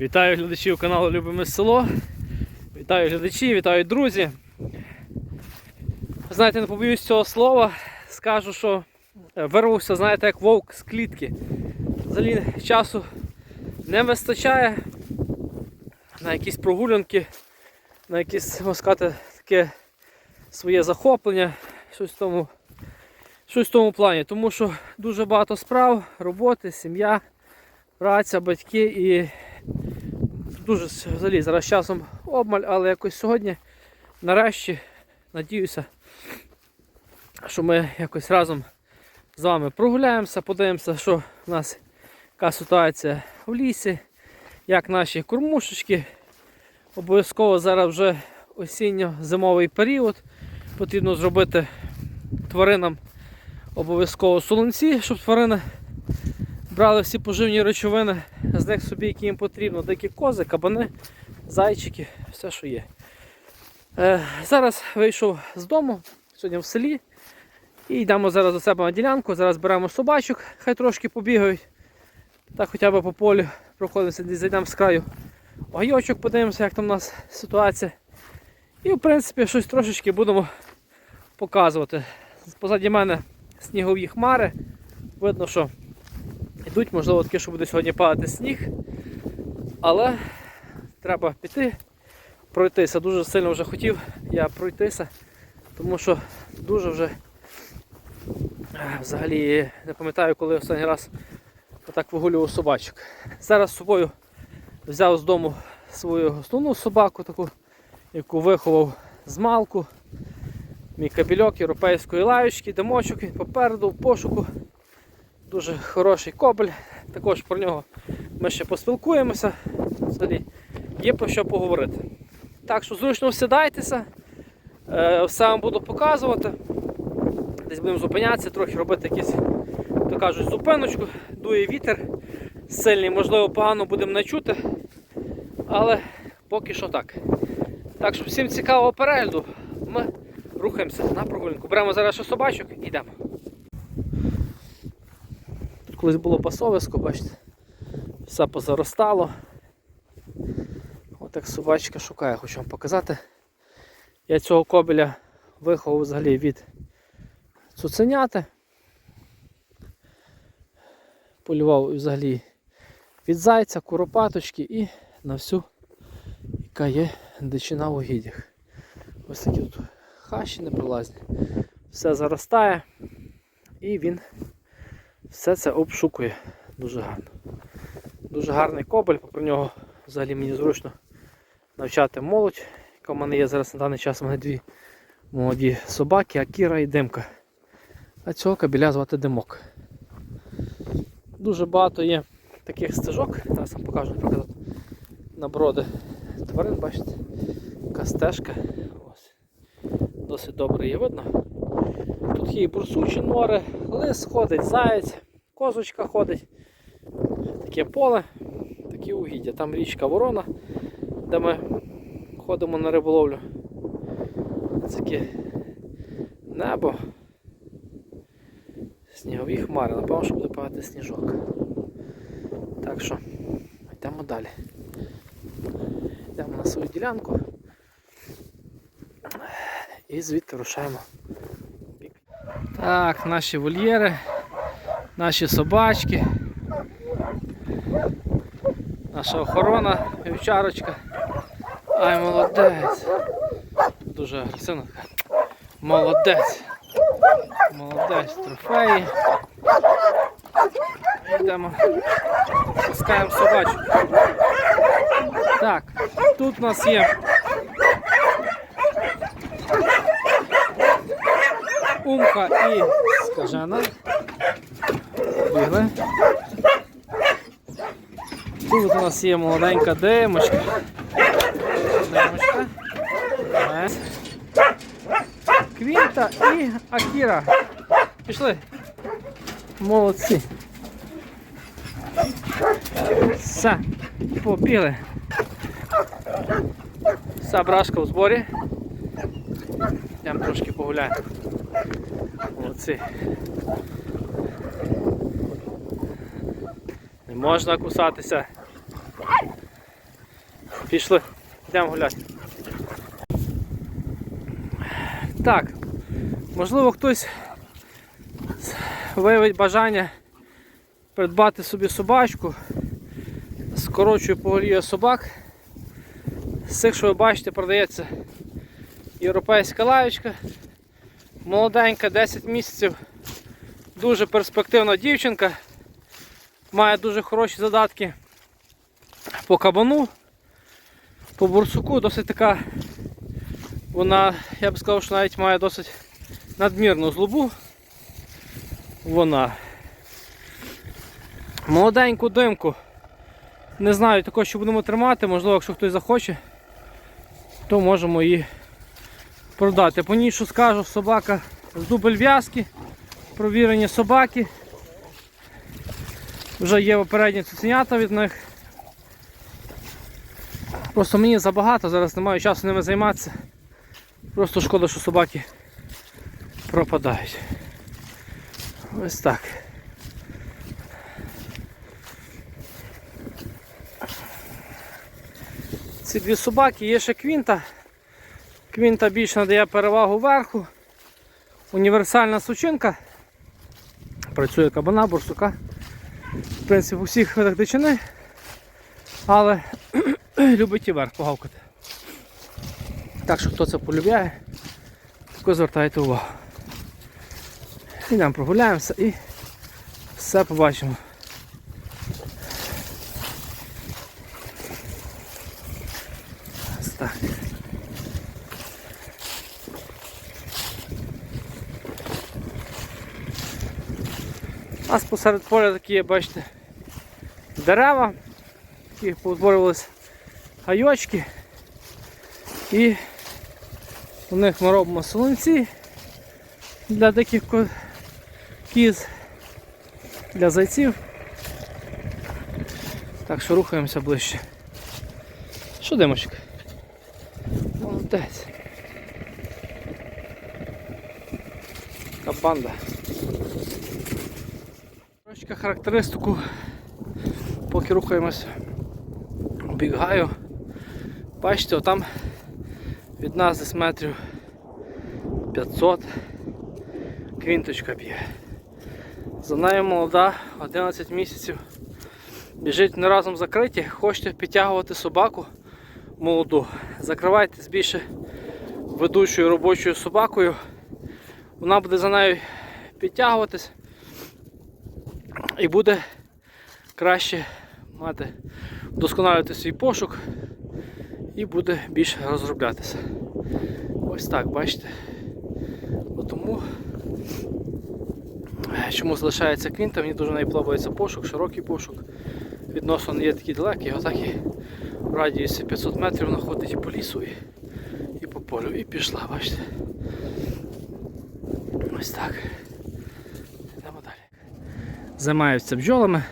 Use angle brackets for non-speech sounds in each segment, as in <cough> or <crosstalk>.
Вітаю глядачів каналу Любиме Село. Вітаю глядачі, вітаю друзі. Знаєте, не побоюсь цього слова. Скажу, що е, вирвався, знаєте, як вовк з клітки. Взагалі часу не вистачає на якісь прогулянки, на якісь, можна сказати, таке своє захоплення, щось в тому, щось в тому плані. Тому що дуже багато справ, роботи, сім'я, праця, батьки і дуже взагалі зараз часом обмаль, але якось сьогодні нарешті надіюся, що ми якось разом з вами прогуляємося, подивимося, що в нас яка ситуація в лісі, як наші кормушечки. Обов'язково зараз вже осінньо-зимовий період. Потрібно зробити тваринам обов'язково солонці, щоб тварини брали всі поживні речовини, з них собі, які їм потрібно, дикі кози, кабани, зайчики, все, що є. Е, зараз вийшов з дому, сьогодні в селі. І йдемо зараз до себе на ділянку. Зараз беремо собачок, хай трошки побігають. Так хоча б по полю проходимося, зайдемо з краю гайочок, подивимося, як там у нас ситуація. І в принципі щось трошечки будемо показувати. Позаді мене снігові хмари. Видно, що йдуть, можливо, таке, що буде сьогодні падати сніг. Але треба піти, пройтися. Дуже сильно вже хотів я пройтися, тому що дуже вже е, взагалі не пам'ятаю, коли останній раз отак вигулював собачок. Зараз з собою взяв з дому свою основну собаку, таку, яку виховав з малку. Мій кабельок європейської лаючки, дамочок, він попереду в пошуку. Дуже хороший кобель. Також про нього ми ще поспілкуємося. Взагалі є про що поговорити. Так що зручно сідайтеся, е, все вам буду показувати. Десь будемо зупинятися, трохи робити якісь, то кажуть, зупиночку, дує вітер сильний, можливо, погано будемо не чути, але поки що так. Так що всім цікавого перегляду. Ми рухаємося на прогулянку. Беремо зараз ще собачок і йдемо. Колись було пасовисько, бачите, все позаростало. Отак собачка шукає, хочу вам показати. Я цього кобеля виховав взагалі від цуценяти. Полював взагалі від зайця, куропаточки і на всю, яка є дичина в угіддях. Ось такі тут хащі непролазні. Все заростає і він все це обшукує дуже гарно. Дуже гарний кобель, попри нього взагалі мені зручно навчати молодь, яка в мене є зараз на даний час у мене дві молоді собаки, Акіра і Димка. А цього кабеля звати Димок. Дуже багато є таких стежок, зараз вам покажу, наприклад, на броди тварин, бачите, яка стежка. Ось. Досить добре її видно. Тут є і бурсучі нори, лис ходить, заєць, козочка ходить. Таке поле, такі угіддя. Там річка Ворона, де ми ходимо на риболовлю. Таке небо. Снігові хмари, напевно, що буде падати сніжок. Так що йдемо далі. Йдемо на свою ділянку і звідти рушаємо. Так, наші вольєри, наші собачки, наша охорона, вівчарочка. Ай, молодець. Дуже агресивно. Молодець. Молодець, трофеї. Йдемо. Пускаємо собачку. Так, тут у нас є умка і скажена. Бігли. Тут у нас є молоденька димочка. Димочка. Квінта і Акіра. Пішли. Молодці. Все, побігли. Вся брашка в зборі. Йдемо трошки погуляємо. Молодці. Не можна кусатися. Пішли, йдемо гуляти. Так, можливо хтось виявить бажання придбати собі собачку. Скорочую поголів'я собак. З цих, що ви бачите, продається європейська лаєчка. Молоденька, 10 місяців. Дуже перспективна дівчинка. Має дуже хороші задатки по кабану, по бурсуку, досить така. Вона, я б сказав, що навіть має досить надмірну злобу. Вона. Молоденьку димку. Не знаю також, що будемо тримати, можливо, якщо хтось захоче, то можемо її продати. По ній, що скажу, собака з дубль в'язки, провірені собаки. Вже є попередні цуценята від них. Просто мені забагато, зараз не маю часу ними займатися. Просто шкода, що собаки пропадають. Ось так. Ці дві собаки, є ще квінта. Квінта більше надає перевагу верху. Універсальна сучинка. Працює кабана, борсука. В принципі, у всіх видах дичини. Але <clears throat> любить і верх погавкати. Так що хто це полюбляє, тако звертайте увагу. Ідемо прогуляємося і все побачимо. Нас посеред поля такі, бачите, дерева, які поутворювалися гайочки. І у них ми робимо солонці для ко- кіз, для зайців. Так що рухаємося ближче. Що димочок? Молодець. Така банда. Трошки характеристику, поки рухаємося, обігаю. Бачите, отам від нас десь метрів 500 квінточка б'є. За нею молода, 11 місяців. Біжить не разом закриті, хочете підтягувати собаку молоду. Закривайте більше ведучою робочою собакою. Вона буде за нею підтягуватись і буде краще мати, вдосконалювати свій пошук і буде більше розроблятися. Ось так, бачите. Тому е, чому залишається квінта, мені дуже неї подобається пошук, широкий пошук. Відносно не є такий далекий, отак і в радіусі 500 метрів вона ходить і по лісу, і, і по полю, і пішла, бачите. Ось так. Займаються бджолами.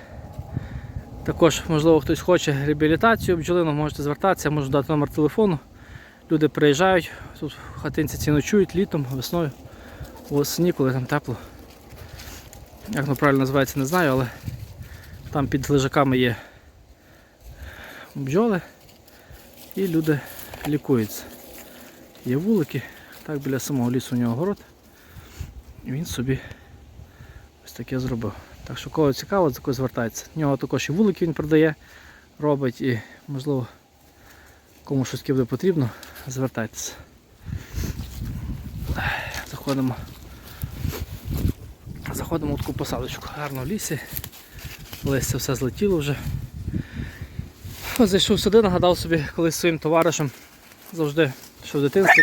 Також, можливо, хтось хоче реабілітацію бджолину, можете звертатися, можу дати номер телефону. Люди приїжджають, тут в хатинці ці ночують літом, весною, восені, коли там тепло. Як воно правильно називається, не знаю, але там під лежаками є бджоли і люди лікуються. Є вулики, так біля самого лісу у нього город. І він собі ось таке зробив. Так що кого цікаво, за кого звертається. В нього також і вулики він продає, робить і можливо кому щось буде потрібно, звертайтеся. Заходимо. Заходимо в таку посадочку. Гарно в лісі. Листя все злетіло вже. Зайшов сюди, нагадав собі колись своїм товаришем завжди, що в дитинстві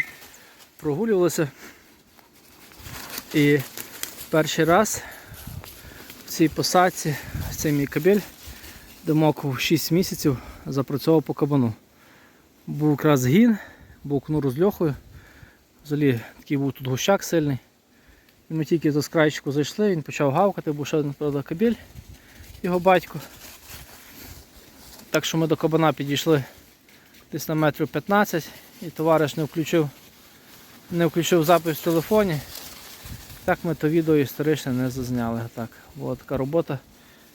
прогулювалися. І перший раз цій посадці, цей мій кабель, димок 6 місяців запрацьовував по кабану. Був якраз згін, був кнуру з льохою. Взагалі такий був тут гущак сильний. І ми тільки з крайчику зайшли, він почав гавкати, був ще один правда, кабель, його батько. Так що ми до кабана підійшли десь на метрів 15 і товариш не включив, не включив запис в телефоні. Так ми то відео історичне не зазняли. Так, була така робота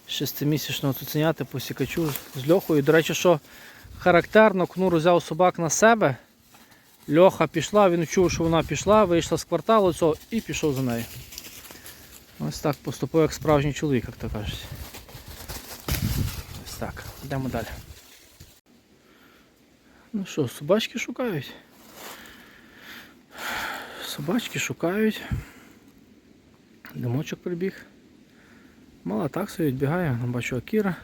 шестимісячного цуценяти по сікачу з льохою. До речі, що характерно, кнур взяв собак на себе. Льоха пішла, він чув, що вона пішла, вийшла з кварталу цього і пішов за нею. Ось так поступив як справжній чоловік, як то кажуть. Ось так, йдемо далі. Ну що, собачки шукають? Собачки шукають. Димочок прибіг. Мала так собі відбігає, бачу Акіра.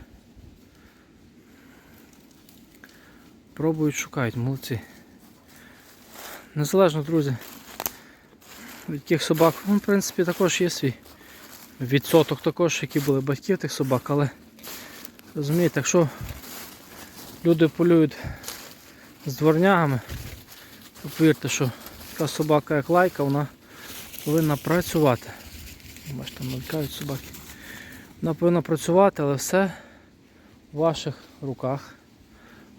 Пробують, шукають, молодці. Незалежно, друзі, від яких собак, ну, в принципі, також є свій відсоток також, які були батьків тих собак, але розумієте, якщо люди полюють з дворнягами, то повірте, що така собака, як лайка, вона повинна працювати. Бачите, мелькають собаки. Вона повинна працювати, але все в ваших руках.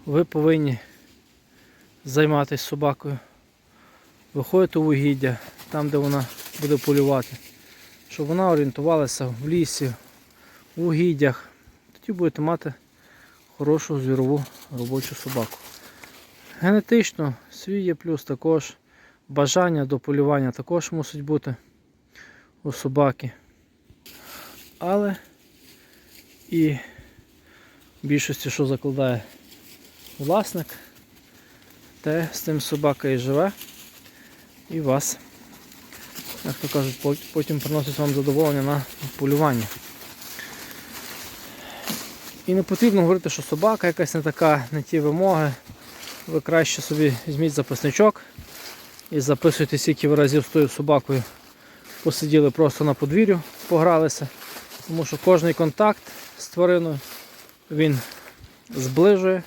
Ви повинні займатися собакою, виходити у угіддя, там, де вона буде полювати, щоб вона орієнтувалася в лісі, в угіддях. Тоді будете мати хорошу звірову робочу собаку. Генетично свій є плюс також. Бажання до полювання також мусить бути у собаки. Але і в більшості, що закладає власник, те з тим собака і живе, і вас, як то кажуть, потім приносить вам задоволення на полювання. І не потрібно говорити, що собака якась не така, не ті вимоги. Ви краще собі візьміть записничок і записуйте, скільки ви разів з тою собакою посиділи просто на подвір'ю, погралися. Тому що кожний контакт з твариною він зближує.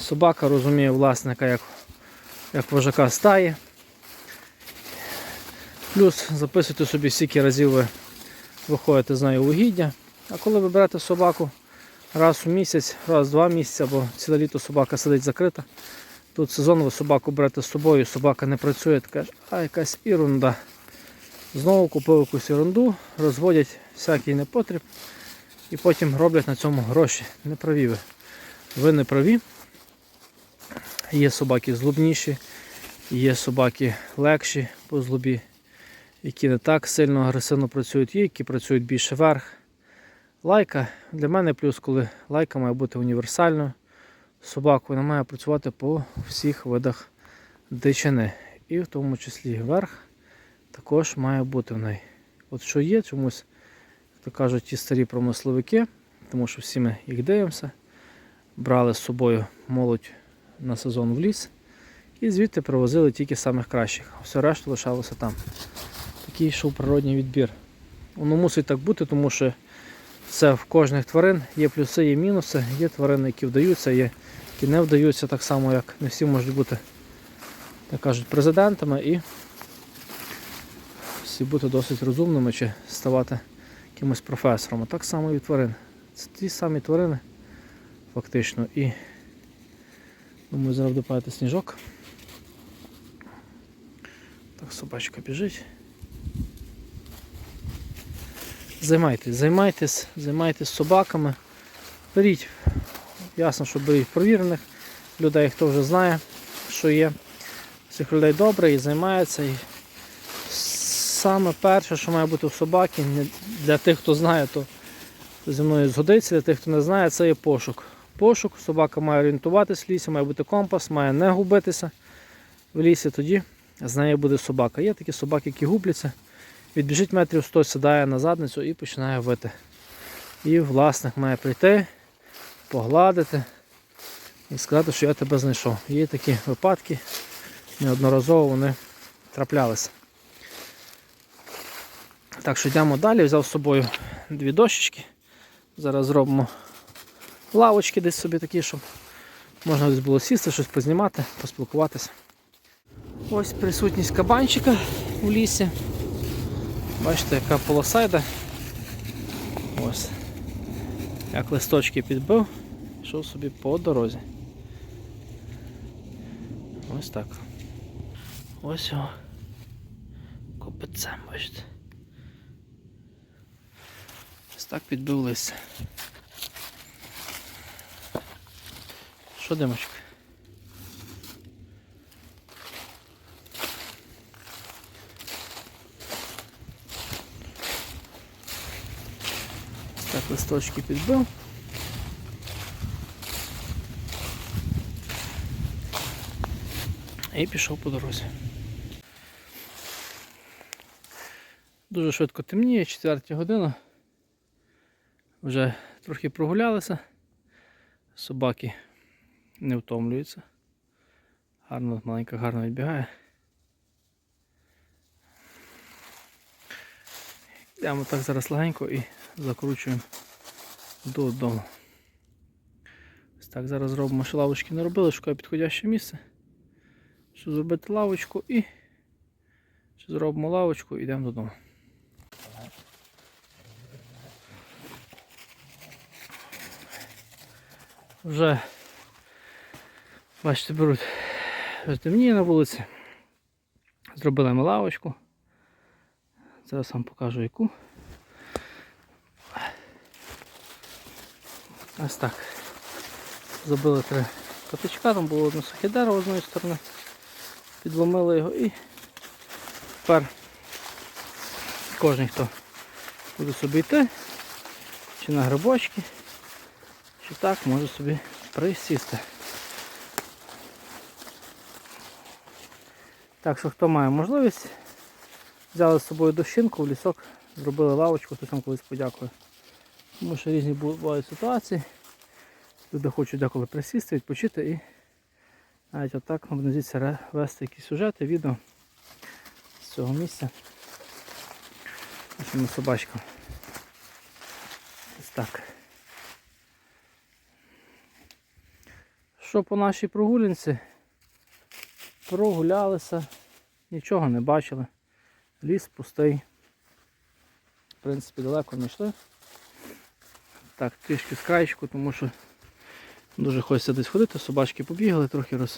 Собака розуміє власника як, як вожака стаї. Плюс записуйте собі, скільки разів ви виходите з нею в угіддя. А коли ви берете собаку раз у місяць, раз в два місяці, або ціле літо собака сидить закрита, тут сезон ви собаку берете з собою, собака не працює, ти кажеш, а якась ерунда. Знову купив якусь ерунду, розводять всякий непотріб і потім роблять на цьому гроші. Не праві ви. Ви не праві. Є собаки злобніші, є собаки легші по злобі, які не так сильно агресивно працюють, є, які працюють більше вверх. Лайка для мене плюс, коли лайка має бути універсальною. Собака вона має працювати по всіх видах дичини. І в тому числі верх також має бути в неї. От що є, чомусь, як то кажуть, ті старі промисловики, тому що всі ми їх дивимося, брали з собою молодь на сезон в ліс і звідти привозили тільки самих кращих, все решту лишалося там. Такий йшов природній відбір. Воно мусить так бути, тому що це в кожних тварин є плюси, є мінуси, є тварини, які вдаються, є які не вдаються так само, як не всі можуть бути, так кажуть, президентами і всі бути досить розумними чи ставати якимось професором. А так само і тварин. Це ті самі тварини, фактично. І думаю, зараз допаяти сніжок. Так, собачка біжить. Займайтесь, займайтесь, займайтесь собаками. Беріть, ясно, що беріть провірених людей, хто вже знає, що є. Цих людей добре і займається. І саме перше, що має бути в собаки, для тих, хто знає, то зі мною згодиться, для тих, хто не знає, це є пошук. Пошук, собака має орієнтуватись в лісі, має бути компас, має не губитися в лісі, тоді з нею буде собака. Є такі собаки, які губляться. Відбіжить метрів 100, сідає на задницю і починає вити. І власник має прийти, погладити і сказати, що я тебе знайшов. Є такі випадки, неодноразово вони траплялися. Так що йдемо далі, взяв з собою дві дощечки. Зараз зробимо лавочки десь собі такі, щоб можна десь було сісти, щось познімати, поспілкуватися. Ось присутність кабанчика у лісі. Бачите, яка полоса йде. Ось. Як листочки підбив, йшов собі по дорозі. Ось так. Ось його. Копицем, бачите. Ось так підбив листя. Що димочка? Так, листочки підбив. І пішов по дорозі. Дуже швидко темніє, 4 година. Вже трохи прогулялися. Собаки не втомлюються. Гарно, маленька гарно відбігає. Йдемо так зараз легенько і закручуємо додому. Ось так, зараз зробимо, що лавочки не робили, шукаю підходяще місце. Щоб зробити лавочку і ще зробимо лавочку і йдемо додому. Вже, бачите, беруть темніє на вулиці. Зробили ми лавочку. Зараз вам покажу яку. Ось так. Забили три каточка, там було одне сухе дерево з одної сторони. Підломили його і тепер кожен, хто буде собі йти, чи на грибочки, чи так, може собі присісти. Так що хто має можливість, взяли з собою дощинку в лісок, зробили лавочку, хтось вам колись подякує. Тому що різні бувають ситуації. Люди хочуть деколи присісти, відпочити і навіть отак можна вести якісь сюжети, відео з цього місця. Нашими собачками. Ось так. Що по нашій прогулянці? Прогулялися, нічого не бачили. Ліс пустий. В принципі, далеко не йшли. Так, трішки з краєчку, тому що дуже хочеться десь ходити, собачки побігали, трохи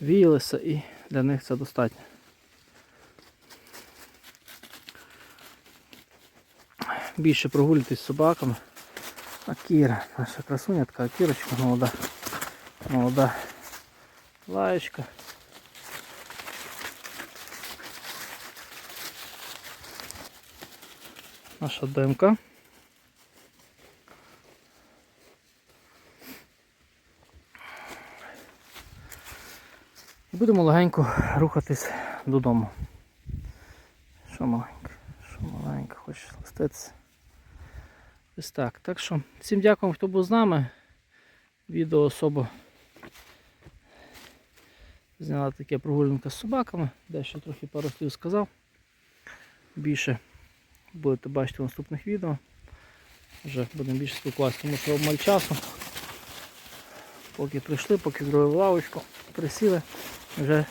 розвіялися і для них це достатньо. Більше прогулюйтесь з собаками. А Кіра, наша красуня, така кірочка молода. Молода лаєчка. Наша ДМК. І будемо легенько рухатись додому. Що маленьке, що маленьке, хочеш листитися. Ось так. Так що всім дякую, хто був з нами. Відео особо зняла таке прогулянка з собаками, дещо трохи пару слів сказав. Більше будете бачити в наступних відео. Вже будемо більше спілкуватися, тому що обмаль часу. Поки прийшли, поки зробили лавочку, присіли, вже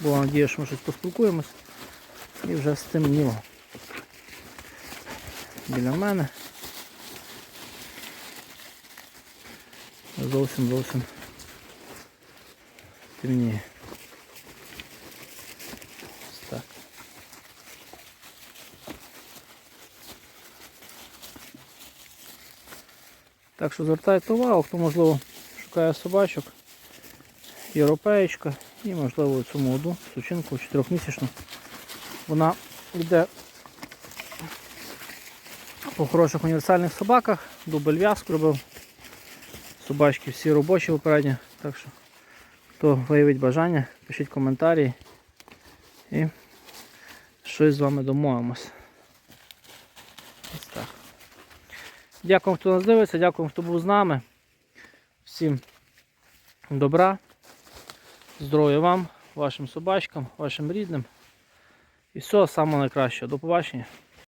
була надія, що ми щось поспілкуємось і вже стемніло. Біля мене. Зовсім зовсім темніє. Так що звертайте увагу, хто можливо шукає собачок, європеєчка і можливо цю молоду сучинку 4-місячну. Вона йде по хороших універсальних собаках, дубль в'язку робив. Собачки всі робочі попередньо, так що хто виявить бажання, пишіть коментарі і щось з вами домовимось. Ось так. Дякую, хто нас дивиться, дякую, хто був з нами. Всім добра, здоров'я вам, вашим собачкам, вашим рідним. І всього самого найкращого. До побачення.